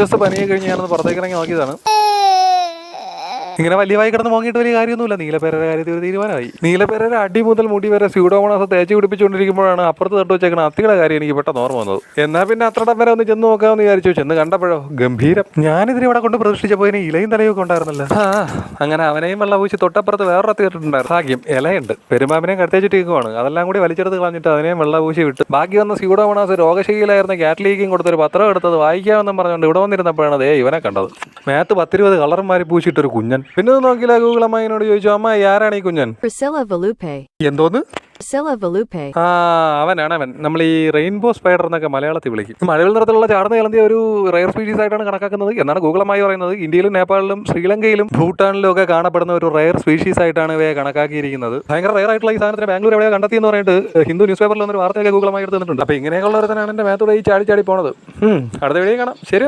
ദിവസം പനിയെ കഴിഞ്ഞ് ഞാനൊന്ന് പുറത്തേക്ക് ഇറങ്ങി നോക്കിയതാണ്. ഇങ്ങനെ വലിയ വായി കിടന്ന് മോങ്ങിയിട്ട് വലിയ കാര്യമൊന്നുമില്ല. നീലപ്പേരയുടെ കാര്യത്തിൽ ഒരു തീരുമാനമായി. നീലപ്പേരയുടെ അടി മുതൽ മുടി വരെ സ്യൂഡോമോണാസ് തേച്ച് പിടിപ്പിച്ചുകൊണ്ടിരിക്കുമ്പോഴാണ് അപ്പുറത്ത് തട്ട് വെച്ചേക്കണ അത്തിയുടെ കാര്യം എനിക്ക് പെട്ടെന്ന് ഓർമ്മ വന്നത്. എന്നാൽ പിന്നെ അത്രടം വരെ ഒന്ന് ചെന്ന് നോക്കാമെന്ന് വിചാരിച്ചു. ചെന്ന് കണ്ടപ്പോഴോ ഗംഭീരം. ഞാനിതിനെ ഇവിടെ കൊണ്ട് പ്രതീക്ഷിച്ചപ്പോൾ ഇനി ഇലയും തലയൊക്കെ ഉണ്ടായിരുന്നല്ലോ. ആ അങ്ങനെ അവനെയും വെള്ളം പൂശി തൊട്ടപ്പുറത്ത് വേറെ എത്തിയിട്ടുണ്ടായിരുന്നു ഭാഗ്യം ഇലയുണ്ട്. പെരുമാമിനെയും കടത്തേച്ചിട്ടിരിക്കുവാണ് അതെല്ലാം കൂടി വലിച്ചെടുത്ത് കളഞ്ഞിട്ട് അതിനെയും വെള്ള പൂശി വിട്ട് ബാക്കി വന്ന സ്യൂഡോമോണാസ് രോഗശീലായിരുന്ന കാറ്റലീക്കും കൊടുത്തൊരു പത്രം എടുത്തത് വായിക്കാമെന്നും പറഞ്ഞുകൊണ്ട് ഇവിടെ വന്നിരുന്നപ്പോഴാണ് ദേ ഇവനെ കണ്ടത്. മേത്ത് പത്തിരുപത് കളറും മാറി പൂശിയിട്ടൊരു കുഞ്ഞൻ പിന്നെ നോക്കിയില്ല ഗൂഗിൾ അമ്മയോട് ചോദിച്ചു അമ്മ ആരാണ് ഈ കുഞ്ഞൻ? എന്തോന്ന്? ആ അവനാണ് അവൻ നമ്മൾ ഈ റെയിൻബോ സ്പൈഡർ എന്നൊക്കെ മലയാളത്തിൽ വിളിക്കും. മഴവിൽ നിറത്തിലുള്ള ചാടുന്ന കിളന്തിയ ഒരു റയർ സ്പീഷീസ് ആയിട്ടാണ് കണക്കാക്കുന്നത്. എന്നാണ് ഗൂഗിളമായി പറയുന്നത്. ഇന്ത്യയിലും നേപ്പാളിലും ശ്രീലങ്കയിലും ഭൂട്ടാനിലും ഒക്കെ കാണപ്പെടുന്ന ഒരു റയർ സ്പീഷീസ് ആയിട്ടാണ് ഇവയെ കണക്കാക്കിയിരിക്കുന്നത്. ഭയങ്കര റയർ ആയിട്ടുള്ള ഈ സാധനത്തിന് ബാംഗ്ലൂർ എവിടെയാണ് കണ്ടെത്തി എന്ന് പറഞ്ഞിട്ട് ഹിന്ദു ന്യൂസ് പേപ്പറിൽ ഒരു വാർത്തയൊക്കെ ഗൂഗിളമായി എടുത്തിട്ടുണ്ട്. അപ്പോൾ ഇങ്ങനെയൊക്കെ തന്നെയാണ് എന്റെ മേത്തൂടെ ഈ ചാടി ചാടി പോണത്. അടുത്ത വീഡിയോ കാണാം. ശരി